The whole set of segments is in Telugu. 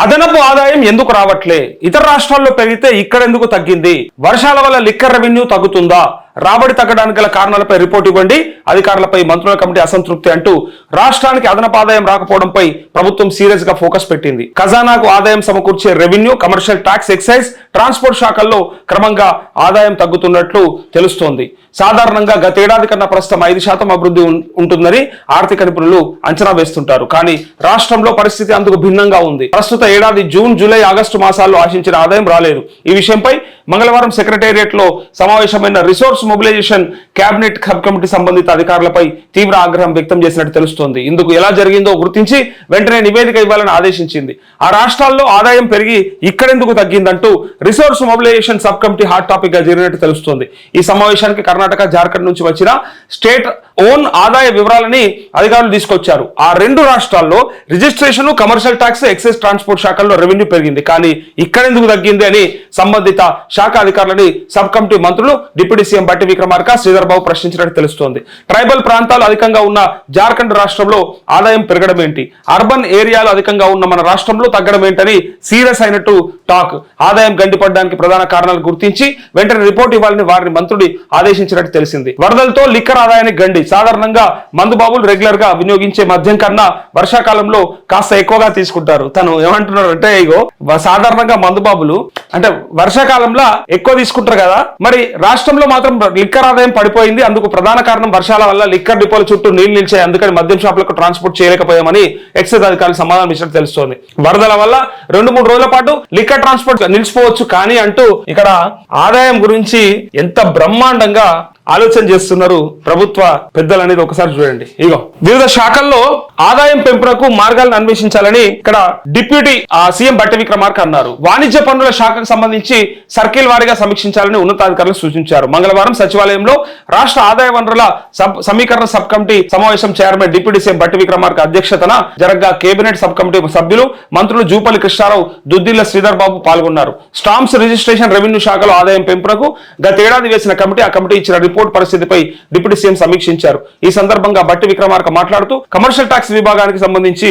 అదనపు ఆదాయం ఎందుకు రావట్లే? ఇతర రాష్ట్రాల్లో పెరిగితే ఇక్కడ ఎందుకు తగ్గింది? వర్షాల వల్ల లిక్కర్ రెవెన్యూ తగ్గుతుందా? రాబడి తగ్గడానికి గల కారణాలపై రిపోర్ట్ ఇవ్వండి. అధికారులపై మంత్రుల కమిటీ అసంతృప్తి అంటూ రాష్ట్రానికి అదనపు ఆదాయం రాకపోవడంపై ప్రభుత్వం సీరియస్గా ఫోకస్ పెట్టింది. ఖజానాకు ఆదాయం సమకూర్చే revenue commercial tax excise transport శాఖల్లో క్రమంగా ఆదాయం తగ్గుతున్నట్లు తెలుస్తోంది. సాధారణంగా గతేడాది కన్నా ప్రస్తుతం ఐదు శాతం అభివృద్ధి ఉంటుందని ఆర్థిక నిపుణులు అంచనా వేస్తుంటారు. కానీ రాష్ట్రంలో పరిస్థితి అందుకు భిన్నంగా ఉంది. ప్రస్తుత ఏడాది జూన్ జూలై ఆగస్టు మాసాల్లో ఆశించిన ఆదాయం రాలేదు. ఈ విషయంపై మంగళవారం సెక్రటేరియట్లో సమావేశమైన resource mobilisation cabinet sub committee సంబంధిత అధికారులపై తీవ్ర ఆగ్రహం వ్యక్తం చేసినట్టు తెలుస్తోంది. ఇందుకు ఎలా జరిగిందో గుర్తించి వెంటనే నివేదిక ఇవ్వాలని ఆదేశించింది. ఆ రాష్ట్రాల్లో ఆదాయం పెరిగి ఇక్కడెందుకు తగ్గిందంటూ resource mobilisation sub committee hot టాపిక్గా జరిగినట్టు తెలుస్తోంది. ఈ సమావేశానికి కర్ణాటక జార్ఖండ్ నుంచి వచ్చిన స్టేట్ ఓన్ ఆదాయ వివరాలని అధికారులు తీసుకొచ్చారు. ఆ రెండు రాష్ట్రాల్లో registration commercial tax excise transport శాఖల్లో రెవెన్యూ పెరిగింది. కానీ ఇక్కడ ఎందుకు తగ్గింది అని సంబంధిత శాఖ అధికారులని సబ్ కమిటీ మంత్రులు డిప్యూటీ సీఎం బట్టి విక్రమార్క శ్రీధర్బాబు ప్రశ్నించినట్టు తెలుస్తోంది. ట్రైబల్ ప్రాంతాలు అధికంగా ఉన్న జార్ఖండ్ రాష్ట్రంలో ఆదాయం పెరగడం ఏంటి? అర్బన్ ఏరియాలు అధికంగా ఉన్న మన రాష్ట్రంలో తగ్గడం ఏంటని సీరియస్ అయినట్టు టాక్. ఆదాయం గండిపడడానికి ప్రధాన కారణాలు గుర్తించి వెంటనే రిపోర్ట్ ఇవ్వాలని వారిని మంత్రుడి ఆదేశించినట్టు తెలిసింది. వరదలతో లిక్కర్ ఆదాయానికి గండి. సాధారణంగా మందుబాబులు రెగ్యులర్గా వినియోగించే మద్యం కన్నా వర్షాకాలంలో కాస్త ఎక్కువగా తీసుకుంటారు. తను ఏమంటున్నారు అంటే ఇగో వ- సాధారణంగా మందుబాబులు అంటే వర్షాకాలంలో ఎక్కువ తీసుకుంటారు కదా మరి రాష్ట్రంలో మాత్రం లిక్కర్ ఆదాయం పడిపోయింది. అందుకు ప్రధాన కారణం వర్షాల వల్ల లిక్కర్ డిపోల చుట్టూ నీళ్ళు నిలిచాయి. అందుకని మద్యం షాపులకు ట్రాన్స్పోర్ట్ చేయలేకపోయామని ఎక్సైజ్ అధికారులు సమాధానం ఇచ్చినట్టు తెలుస్తోంది. వరదల వల్ల రెండు మూడు రోజుల పాటు లిక్కర్ ట్రాన్స్పోర్ట్ నిలిచిపోవచ్చు. కానీ అంటూ ఇక్కడ ఆదాయం గురించి ఎంత బ్రహ్మాండంగా ఆలోచన చేస్తున్నారు ప్రభుత్వ పెద్దలు అనేది ఒకసారి చూడండి. ఇగో వివిధ శాఖల్లో ఆదాయం పెంపునకు మార్గాలను అన్వేషించాలని ఇక్కడ డిప్యూటీ ఆ, సీఎం బట్టి విక్రమార్క అన్నారు. వాణిజ్య పన్నుల శాఖకు సంబంధించి సర్కిల్ వారీగా సమీక్షించాలని ఉన్నతాధికారులు సూచించారు. మంగళవారం సచివాలయంలో రాష్ట్ర ఆదాయ వనరుల సబ్ సమీకరణ సబ్ కమిటీ సమావేశం chairman deputy CM Bhatti Vikramarka అధ్యక్షతన జరగ్గా కేబినెట్ సబ్ కమిటీ సభ్యులు మంత్రులు జూపల్లి కృష్ణారావు దుద్దిల్ల శ్రీధర్ బాబు పాల్గొన్నారు. స్టాంప్స్ రిజిస్ట్రేషన్ రెవెన్యూ శాఖలో ఆదాయం పెంపునకు గతేడాది వేసిన కమిటీ ఆ కమిటీ ఇచ్చిన రిపోర్ట్ పరిస్థితిపై డిప్యూటీ సీఎం సమీక్షించారు. ఈ సందర్భంగా బట్టి విక్రమార్క మాట్లాడుతూ కమర్షియల్ ట్యాక్స్ విభాగానికి సంబంధించి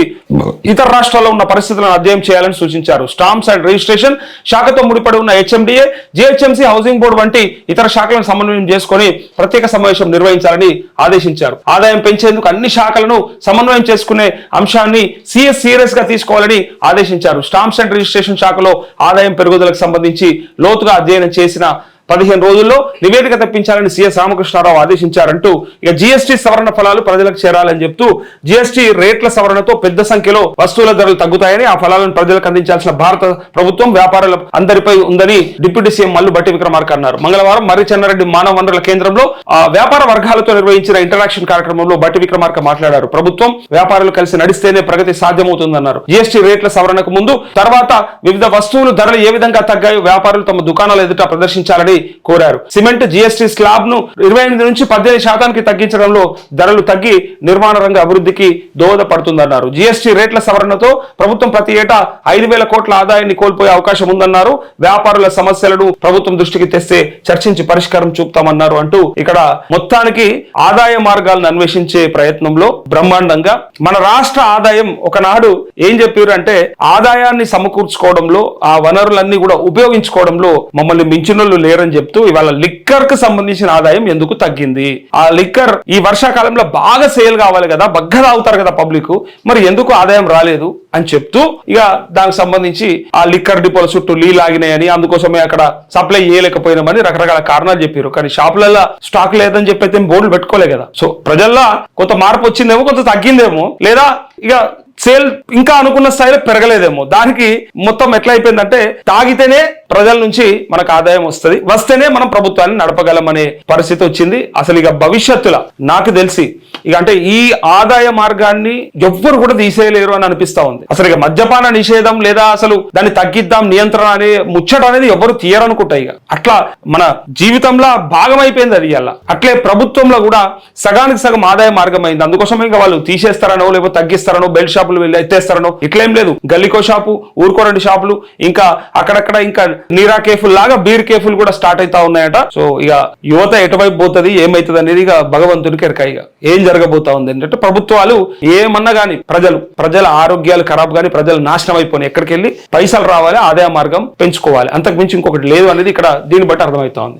ఇతర రాష్ట్రాల్లో ఉన్న పరిస్థితులను అధ్యయనం చేయాలని సూచించారు. స్టాంప్స్ అండ్ రిజిస్ట్రేషన్ శాఖతో ముడిపడి ఉన్న హెచ్ఎండిఏ జిహెచ్ఎంసీ హౌసింగ్ బోర్డు వంటి ఇతర శాఖలను సమన్వయం చేసుకొని ప్రత్యేక సమావేశం నిర్వహించాలని ఆదేశించారు. ఆదాయం పెంచేందుకు అన్ని శాఖలను సమన్వయం చేసుకునే అంశాన్ని సిఎస్ సీరియస్గా తీసుకోవాలని ఆదేశించారు. స్టాంప్స్ అండ్ రిజిస్ట్రేషన్ శాఖలో ఆదాయం పెరుగుదలకు సంబంధించి లోతుగా అధ్యయనం చేసిన పదిహేను రోజుల్లో నివేదిక తెప్పించాలని సీఎస్ రామకృష్ణారావు ఆదేశించారంటూ ఇక జీఎస్టీ సవరణ ఫలాలు ప్రజలకు చేరాలని చెప్తూ జీఎస్టీ రేట్ల సవరణతో పెద్ద సంఖ్యలో వస్తువుల ధరలు తగ్గుతాయని ఆ ఫలాలను ప్రజలకు అందించాల్సిన భారత ప్రభుత్వం వ్యాపారుల అందరిపై ఉందని డిప్యూటీ సీఎం మల్లు బట్టి విక్రమార్క అన్నారు. మంగళవారం మర్రి చెన్నారెడ్డి మానవ వనరుల కేంద్రంలో ఆ వ్యాపార వర్గాలతో నిర్వహించిన ఇంటరాక్షన్ కార్యక్రమంలో బట్టి విక్రమార్క మాట్లాడారు. ప్రభుత్వం వ్యాపారులు కలిసి నడిస్తేనే ప్రగతి సాధ్యమవుతుందన్నారు. జీఎస్టీ రేట్ల సవరణకు ముందు తర్వాత వివిధ వస్తువులు ధరలు ఏ విధంగా తగ్గాయో వ్యాపారులు తమ దుకాణాల ఎదుట ప్రదర్శించాలని కోరారు. సిమెంట్ జిఎస్టీ స్లాబ్ను ఇరవై ఎనిమిది నుంచి పద్దెనిమిది శాతానికి తగ్గించడంలో ధరలు తగ్గి నిర్మాణ రంగ అభివృద్ధికి దోహదపడుతుందన్నారు. జిఎస్టీ రేట్ల సవరణతో ప్రభుత్వం ప్రతి ఏటా ఐదు వేల కోట్ల ఆదాయాన్ని కోల్పోయే అవకాశం ఉందన్నారు. వ్యాపారుల సమస్యలను ప్రభుత్వం దృష్టికి తెస్తే చర్చించి పరిష్కారం చూపుతామన్నారు అంటూ ఇక్కడ మొత్తానికి ఆదాయ మార్గాలను అన్వేషించే ప్రయత్నంలో బ్రహ్మాండంగా మన రాష్ట్ర ఆదాయం ఒకనాడు ఏం చెప్పారు అంటే ఆదాయాన్ని సమకూర్చుకోవడంలో ఆ వనరులన్నీ కూడా ఉపయోగించుకోవడంలో మమ్మల్ని మించినోళ్ళు లేరని చెప్తూ ఇవాళ లిక్కర్కు సంబంధించిన ఆదాయం ఎందుకు తగ్గింది? ఆ లిక్కర్ ఈ వర్షాకాలంలో బాగా సేల్ కావాలి కదా బగ్గ తాగుతారు కదా పబ్లిక్ మరి ఎందుకు ఆదాయం రాలేదు అని చెప్తూ ఇక దానికి సంబంధించి ఆ లిక్కర్ డిపోల చుట్టూ నీళ్ళు ఆగినాయని అందుకోసమే అక్కడ సప్లై చేయలేకపోయినామని రకరకాల కారణాలు చెప్పారు. కానీ షాపులలో స్టాక్ లేదని చెప్పి అయితే బోర్డులు పెట్టుకోలే కదా. సో ప్రజల్లో కొంత మార్పు వచ్చిందేమో కొంత తగ్గిందేమో లేదా ఇక సేల్ ఇంకా అనుకున్న స్థాయిలో పెరగలేదేమో. దానికి మొత్తం ఎట్లా అయిపోయిందంటే తాగితేనే ప్రజల నుంచి మనకు ఆదాయం వస్తుంది వస్తేనే మనం ప్రభుత్వాన్ని నడపగలం అనే పరిస్థితి వచ్చింది. అసలు ఇక భవిష్యత్తులో నాకు తెలిసి ఇక అంటే ఈ ఆదాయ మార్గాన్ని ఎవ్వరు కూడా తీసేయలేరు అని అనిపిస్తా ఉంది. అసలు ఇక మద్యపాన నిషేధం లేదా అసలు దాన్ని తగ్గిద్దాం నియంత్రణ అనే ముచ్చట అనేది ఎవరు తీయరనుకుంటాయి ఇక. అట్లా మన జీవితంలో భాగం అయిపోయింది అది ఇవాళ. అట్లే ప్రభుత్వంలో కూడా సగానికి సగం ఆదాయ మార్గం అయింది అందుకోసం ఇంకా వాళ్ళు తీసేస్తారనో లేకపోతే తగ్గిస్తారనో బెల్ట్ షాప్ షాపులు వెళ్ళి ఎత్తేస్తారనో ఇట్లేం లేదు. గల్లికో షాపు ఊరుకో రెండు షాపులు ఇంకా అక్కడక్కడ ఇంకా నీరా కేఫుల్ లాగా బీర్ కేఫులు కూడా స్టార్ట్ అవుతా ఉన్నాయట. సో ఇక యువత ఎటువైపు పోతుంది ఏమైతుంది అనేది ఇక భగవంతునికి ఎరక ఏం జరగబోతా ఉంది ఏంటంటే ప్రభుత్వాలు ఏమన్నా గానీ ప్రజలు ప్రజల ఆరోగ్యాలు ఖరాబ్ గాని ప్రజలు నాశనం అయిపోయినాయి ఎక్కడికి వెళ్ళి పైసలు రావాలి ఆదాయ మార్గం పెంచుకోవాలి. అంతకు మించి ఇంకొకటి లేదు అనేది ఇక్కడ దీన్ని బట్టి అర్థమవుతా ఉంది.